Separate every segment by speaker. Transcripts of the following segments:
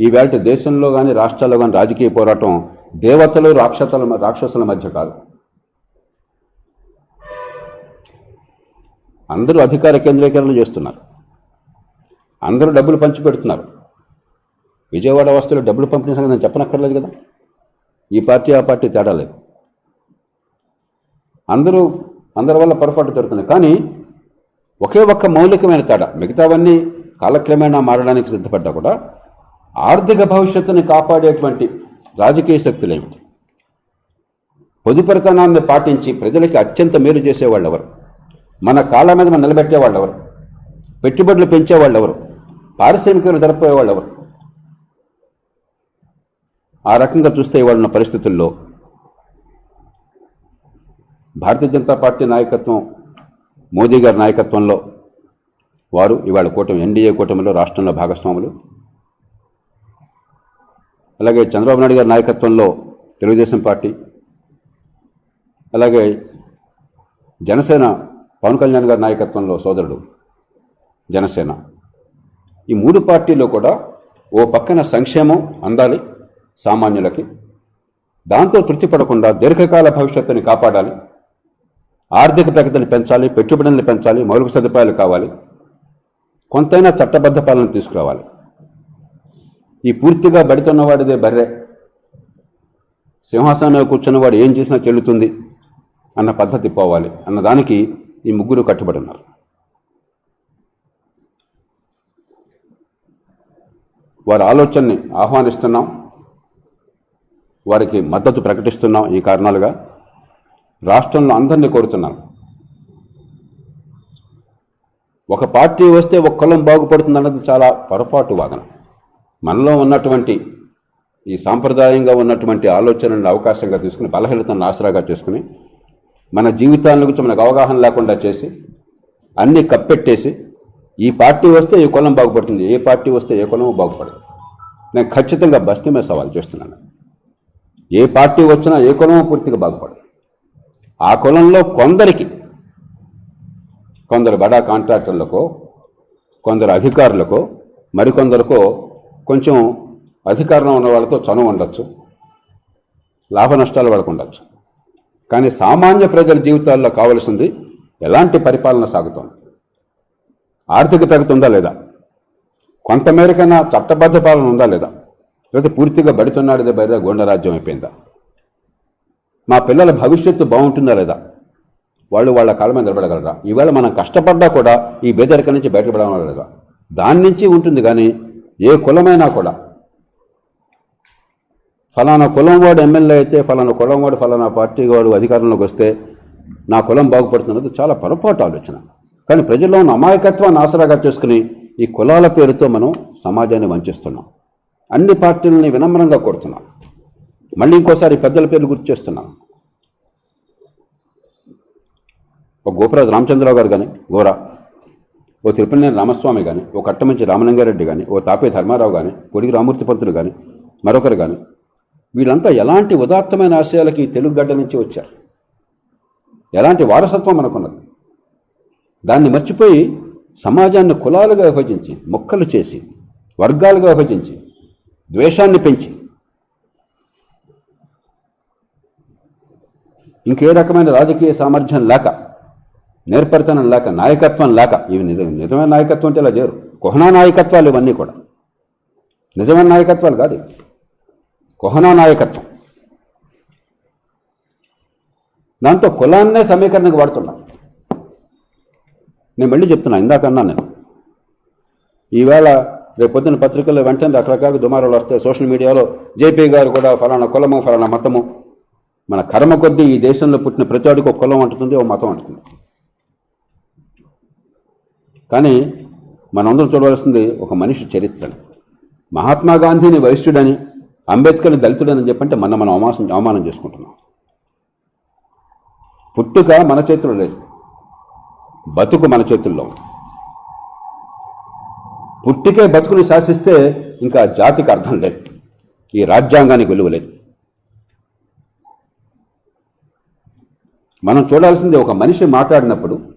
Speaker 1: ఈవేళ దేశంలో కానీ రాష్ట్రాల్లో కానీ రాజకీయ పోరాటం దేవతలు రాక్షసుల రాక్షసుల మధ్య కాదు. అందరూ అధికార కేంద్రీకరణ చేస్తున్నారు. అందరూ డబ్బులు పంచిపెడుతున్నారు. విజయవాడ వస్తువులు డబ్బులు పంపిణీ సంగతి నేను చెప్పనక్కర్లేదు కదా? ఈ పార్టీ ఆ పార్టీ తేడా లేదు. అందరూ అందరి వల్ల పొరపాటు జరుగుతున్నాయి. కానీ ఒకే ఒక్క మౌలికమైన తేడా మిగతావన్నీ కాలక్రమేణా మారడానికి సిద్ధపడ్డా కూడా ఆర్థిక భవిష్యత్తుని కాపాడేటువంటి రాజకీయ శక్తులు ఏమిటి? పొదుపరితనాన్ని పాటించి ప్రజలకి అత్యంత మేలు చేసేవాళ్ళు ఎవరు మన కాళ్ళ మీద మనం నిలబెట్టేవాళ్ళు ఎవరు పెట్టుబడులు పెంచేవాళ్ళు ఎవరు పారిశ్రామికలు జరపేవాళ్ళు ఎవరు ఆ రకంగా చూస్తే ఇవాళ ఉన్న పరిస్థితుల్లో భారతీయ జనతా పార్టీ నాయకత్వం మోదీ గారి నాయకత్వంలో వారు ఇవాళ కూటమి ఎన్డీఏ కూటమిలో రాష్ట్రంలో భాగస్వాములు. అలాగే చంద్రబాబు నాయుడు గారి నాయకత్వంలో తెలుగుదేశం పార్టీ అలాగే జనసేన పవన్ కళ్యాణ్ గారి నాయకత్వంలో సోదరుడు జనసేన. ఈ మూడు పార్టీలు కూడా ఓ పక్కన సంక్షేమం అందాలి సామాన్యులకి దాంతో తృప్తిపడకుండా దీర్ఘకాల భవిష్యత్తుని కాపాడాలి ఆర్థిక ప్రగతిని పెంచాలి పెట్టుబడులను పెంచాలి మౌలిక సదుపాయాలు కావాలి కొంతైనా చట్టబద్ధ పాలన తీసుకురావాలి. ఈ పూర్తిగా బడితున్నవాడిదే బర్రె. సింహాసనం మీద కూర్చున్నవాడు ఏం చేసినా చెల్లుతుంది అన్న పద్ధతి పోవాలి. అన్న దానికి ఈ ముగ్గురు కట్టుబడి ఉన్నారు వారి ఆలోచనని ఆహ్వానిస్తున్నాం. వారికి మద్దతు ప్రకటిస్తున్నాం ఈ కారణాలుగా. రాష్ట్రంలో అందరినీ కోరుతున్నాం. ఒక పార్టీ వస్తే ఒక కులం బాగుపడుతుంది అన్నది చాలా పొరపాటు వాదన. మనలో ఉన్నటువంటి ఈ సాంప్రదాయంగా ఉన్నటువంటి ఆలోచనలను అవకాశంగా తీసుకుని బలహీనతను ఆసరాగా చేసుకుని మన జీవితాల గురించి మనకు అవగాహన లేకుండా చేసి అన్నీ కప్పెట్టేసి ఈ పార్టీ వస్తే ఈ కులం బాగుపడుతుంది ఏ పార్టీ వస్తే ఏ కులం బాగుపడదు. నేను ఖచ్చితంగా బస్తీ మీద సవాల్ చేస్తున్నాను. ఏ పార్టీ వచ్చినా ఏ కులమో పూర్తిగా బాగుపడదు. ఆ కులంలో కొందరికి కొందరు బడా కాంట్రాక్టర్లకో కొందరు అధికారులకో మరికొందరికో కొంచెం అధికారంలో ఉన్న వాళ్ళతో చనువు ఉండొచ్చు లాభ నష్టాలు వాళ్ళకు ఉండొచ్చు. కానీ సామాన్య ప్రజల జీవితాల్లో కావలసింది ఎలాంటి పరిపాలన సాగుతోంది? ఆర్థిక ప్రగతి ఉందా లేదా? కొంతమేరకైనా చట్టబద్ధ పాలన ఉందా లేదా? లేకపోతే పూర్తిగా బడితున్నాడిదే బయట గోండరాజ్యం అయిపోయిందా? మా పిల్లల భవిష్యత్తు బాగుంటుందా లేదా? వాళ్ళు వాళ్ళ కాళ్ళ మీద నిలబడగలరా? ఈవేళ మనం కష్టపడ్డా కూడా ఈ బేదరిక నుంచి బయటపడడం లేదా? దాని నుంచి ఉంటుంది కానీ ఏ కులమైనా కూడా. ఫలానా కులం వాడు ఎమ్మెల్యే అయితే ఫలానా కులం వాడు ఫలానా పార్టీ వాడు అధికారంలోకి వస్తే నా కులం బాగుపడుతున్నది చాలా పొరపాటు ఆలోచన. కానీ ప్రజల్లో ఉన్న అమాయకత్వాన్ని ఆసరాగా చేసుకుని ఈ కులాల పేరుతో మనం సమాజాన్ని వంచిస్తున్నాం. అన్ని పార్టీలని వినమ్రంగా కోరుతున్నాం. మళ్ళీ ఇంకోసారి పెద్దల పేర్లు గుర్తు చేస్తున్నాం. ఒక గోపరాజు రామచంద్రరావు గారు కానీ గోరా ఓ తిరుపతినేని రామస్వామి కానీ ఓ కట్టమంచి రామలింగారెడ్డి కానీ ఓ తాపే ధర్మారావు కానీ కొడిగి రామూర్తి పంతులు కానీ మరొకరు కానీ వీళ్ళంతా ఎలాంటి ఉదాత్తమైన ఆశయాలకి తెలుగు గడ్డ నుంచి వచ్చారు? ఎలాంటి వారసత్వం మనకున్నది? దాన్ని మర్చిపోయి సమాజాన్ని కులాలుగా విభజించి మొక్కలు చేసి వర్గాలుగా విభజించి ద్వేషాన్ని పెంచి. ఇంకే రకమైన రాజకీయ సామర్థ్యం లేక నేర్పరితనం లేక నాయకత్వం లేక ఇవి నిజ నిజమైన నాయకత్వం అంటే ఇలా చేయరు. కుహనా నాయకత్వాలు ఇవన్నీ కూడా. నిజమైన నాయకత్వాలు కాదు కుహనా నాయకత్వం. దాంతో కులాన్నే సమీకరణకు వాడుతున్నాం. నేను మళ్ళీ చెప్తున్నా ఇందాకన్నా నేను. ఈవేళ రేపు పొద్దున పత్రికల్లో వెంటనే రకరకాల దుమారాలు వస్తాయి. సోషల్ మీడియాలో జేపీ గారు కూడా ఫలానా కులము ఫలానా మతము మన కర్మ కొద్దీ ఈ దేశంలో పుట్టిన ప్రతి వాడికి ఒక కులం అంటుంది ఒక మతం అంటుంది కానీ మనందరం చూడవలసింది ఒక మనిషి చరిత్రని మహాత్మా గాంధీని వైశ్యుడని అంబేద్కర్ని దళితుడని చెప్పంటే మన మనం అవమాసం అవమానం చేసుకుంటున్నాం. పుట్టుక మన చేతిలో లేదు. బతుకు మన చేతుల్లో పుట్టికే బతుకుని శాసిస్తే ఇంకా జాతికి అర్థం లేదు. ఈ రాజ్యాంగానికి విలువ లేదు. మనం చూడాల్సింది ఒక మనిషి మాట్లాడినప్పుడు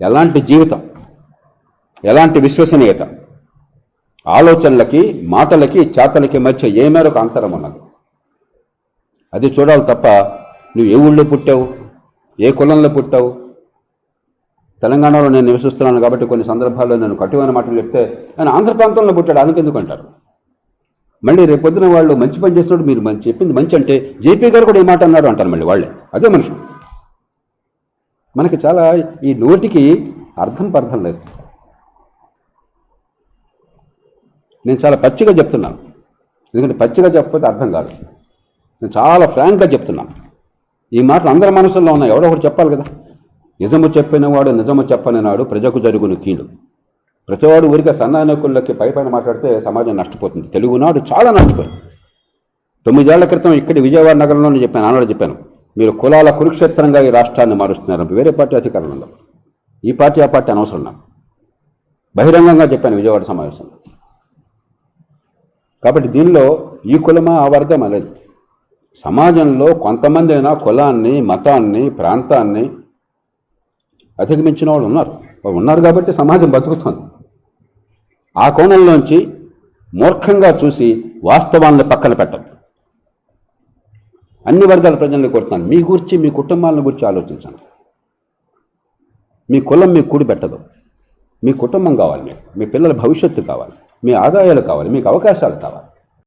Speaker 1: ఎలాంటి జీవితం? ఎలాంటి విశ్వసనీయత? ఆలోచనలకి మాటలకి చేతలకి మధ్య ఏ మేరకు అంతరం ఉన్నది? అది చూడాలి తప్ప నువ్వు ఏ ఊళ్ళో పుట్టావు? ఏ కులంలో పుట్టావు? తెలంగాణలో నేను నివసిస్తున్నాను కాబట్టి కొన్ని సందర్భాల్లో నేను కటువైన మాటలు చెప్తే నేను ఆంధ్ర ప్రాంతంలో పుట్టాడు అందుకు ఎందుకు అంటారు మళ్ళీ రేపొద్దున వాళ్ళు మంచి పని చేసినప్పుడు మీరు మంచి చెప్పింది మంచి అంటే జేపీ గారు కూడా ఏ మాట అన్నారు అంటారు మళ్ళీ వాళ్ళే. అదే మనుషులు మనకి చాలా ఈ నోటికి అర్థం పర్థం లేదు. నేను చాలా పచ్చిగా చెప్తున్నాను. ఎందుకంటే పచ్చిగా చెప్పకపోతే అర్థం కాదు. నేను చాలా ఫ్రాంక్గా చెప్తున్నాను. ఈ మాటలు అందరి మనసుల్లో ఉన్నాయి. ఎవరో ఒకటి చెప్పాలి కదా. నిజము చెప్పినవాడు నిజము చెప్పనినాడు ప్రజకు జరుగును కీడు. ప్రతివాడు ఊరికే సన్నానకులకి పై పైన మాట్లాడితే సమాజం నష్టపోతుంది. తెలుగునాడు చాలా నష్టపోయింది. తొమ్మిదేళ్ళ క్రితం ఇక్కడ విజయవాడ నగరంలో నేను చెప్పాను. ఆనాడు చెప్పాను. మీరు కులాల కురుక్షేత్రంగా ఈ రాష్ట్రాన్ని మారుస్తున్నారు వేరే పార్టీ అధికారంలో ఈ పార్టీ ఆ పార్టీ అనవసరం నాకు. బహిరంగంగా చెప్పాను విజయవాడ సమావేశంలో కాబట్టి దీనిలో ఈ కులమా ఆ వర్గం అనేది సమాజంలో కొంతమంది అయినా కులాన్ని మతాన్ని ప్రాంతాన్ని అధిగమించిన వాళ్ళు ఉన్నారు. వాళ్ళు ఉన్నారు కాబట్టి సమాజం బతుకుతుంది. ఆ కోణంలోంచి మూర్ఖంగా చూసి వాస్తవాలను పక్కన పెట్టద్దు. అన్ని వర్గాల ప్రజలను కోరుతున్నాను. మీ గురించి మీ కుటుంబాలను గురించి ఆలోచించండి. మీ కులం మీకు కూడి పెట్టదు. మీ కుటుంబం కావాలి మీకు. మీ పిల్లల భవిష్యత్తు కావాలి. మీ ఆదాయాలు కావాలి. మీకు అవకాశాలు కావాలి.